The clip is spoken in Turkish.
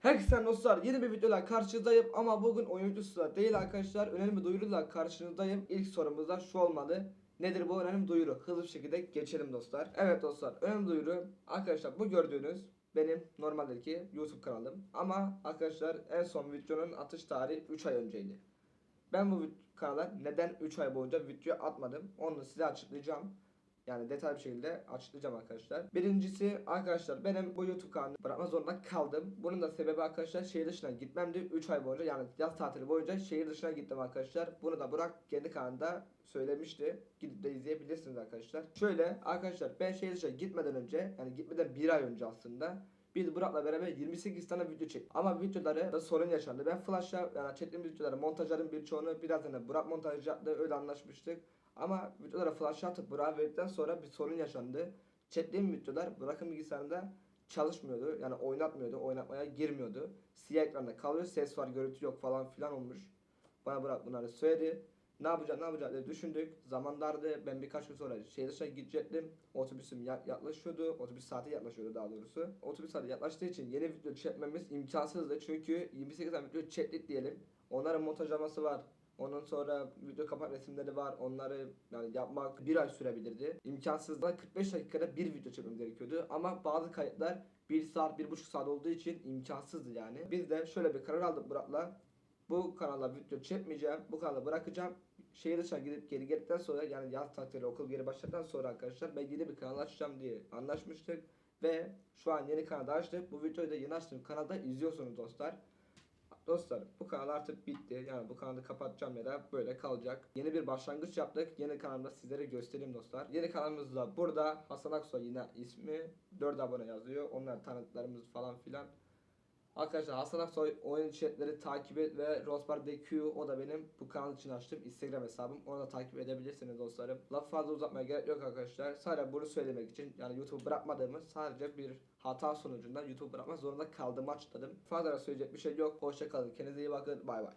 Herkese dostlar yeni bir videoyla karşınızdayım ama bugün oyuncusu da değil arkadaşlar önemli duyuruyla karşınızdayım. İlk sorumuz da şu olmalı. Nedir bu önemli duyuru? Hızlı bir şekilde geçelim dostlar. Evet dostlar önemli duyuru arkadaşlar bu gördüğünüz benim normaldeki YouTube kanalım. Ama arkadaşlar en son videonun atış tarihi 3 ay önceydi. Ben bu kanala neden 3 ay boyunca video atmadım onu size açıklayacağım. Yani detaylı bir şekilde açıklayacağım arkadaşlar. Birincisi arkadaşlar benim bu YouTube kanalını bırakma zorunda kaldım. Bunun da sebebi arkadaşlar şehir dışına gitmemdi. 3 ay boyunca yani yaz tatili boyunca şehir dışına gittim arkadaşlar. Bunu da Burak kendi kanalında söylemişti. Gidip de izleyebilirsiniz arkadaşlar. Şöyle arkadaşlar ben şehir dışına gitmeden önce yani gitmeden bir ay önce aslında biz Burak'la beraber 28 tane video çektik. Ama videoları da sorun yaşandı. Ben Flash'la yani çektiğim videoları montajların birçoğunu birazdan da Burak montaj yaptı. Öyle anlaşmıştık. Ama videolara flash atıp Burak'a verdikten sonra bir sorun yaşandı. Çektiğim videolar Burak'ın bilgisayarında çalışmıyordu. Yani oynatmıyordu. Oynatmaya girmiyordu. Siyah ekranda kalıyor. Ses var, görüntü yok falan filan olmuş. Bana Burak bunları söyledi. Ne yapacak ne yapacak diye düşündük. Zaman dardı. Ben birkaç gün sonra şehir dışına gidecektim. Otobüsüm ya- yaklaşıyordu. Otobüs saati yaklaşıyordu daha doğrusu. Otobüs saati yaklaştığı için yeni video çekmemiz imkansızdı. Çünkü 28 tane video çektik diyelim. Onların montajlaması var. Ondan sonra video kapak resimleri var. Onları yani yapmak bir ay sürebilirdi. İmkansızdan 45 dakikada bir video çekmemiz gerekiyordu. Ama bazı kayıtlar 1 saat, 1,5 saat olduğu için imkansızdı yani. Biz de şöyle bir karar aldık Burak'la. Bu kanala video çekmeyeceğim. Bu kanalı bırakacağım. Şehir dışına gidip geri geldikten sonra yani yaz tatili okul geri başladıktan sonra arkadaşlar ben yeni bir kanal açacağım diye anlaşmıştık. Ve şu an yeni kanalı açtık. Bu videoyu da yeni açtığım kanalda izliyorsunuz dostlar. Dostlar bu kanal artık bitti. Yani bu kanalı kapatacağım ya da böyle kalacak. Yeni bir başlangıç yaptık. Yeni kanalda sizlere göstereyim dostlar. Yeni kanalımız da burada. Hasan Aksoy yine ismi. 4 abone yazıyor. Onlar tanıtlarımız falan filan. Arkadaşlar Hasan Aksoy oyun içerikleri takip et ve Rosbar DQ o da benim bu kanal için açtığım Instagram hesabım. Onu da takip edebilirsiniz dostlarım. Laf fazla uzatmaya gerek yok arkadaşlar. Sadece bunu söylemek için yani YouTube bırakmadığımı sadece bir hata sonucunda YouTube bırakmak zorunda kaldığımı açıkladım. Fazla söyleyecek bir şey yok. Hoşçakalın. Kendinize iyi bakın. Bay bay.